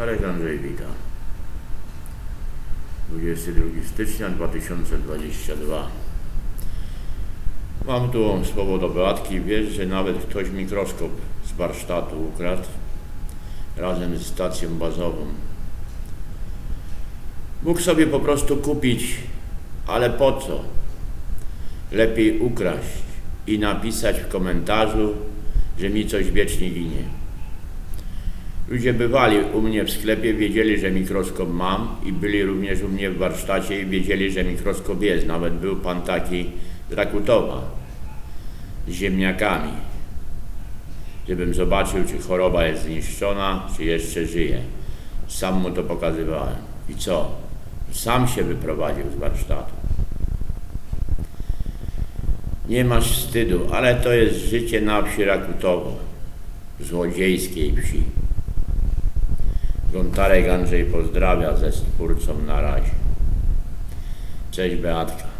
Gontarek Andrzej witam. 22 stycznia 2022. Mam tu słowo do Beatki. Wiesz, że nawet ktoś mikroskop z warsztatu ukradł razem z stacją bazową. Mógł sobie po prostu kupić, ale po co? Lepiej ukraść i napisać w komentarzu, że mi coś wiecznie ginie. Ludzie bywali u mnie w sklepie, wiedzieli, że mikroskop mam i byli również u mnie w warsztacie i wiedzieli, że mikroskop jest. Nawet był pan taki z Rakutowa z ziemniakami, żebym zobaczył, czy choroba jest zniszczona, czy jeszcze żyje. Sam mu to pokazywałem. I co? Sam się wyprowadził z warsztatu. Nie masz wstydu, ale to jest życie na wsi Rakutowo, złodziejskiej wsi. Gontarek Andrzej pozdrawia ze stwórcą na razie. Cześć Beatka.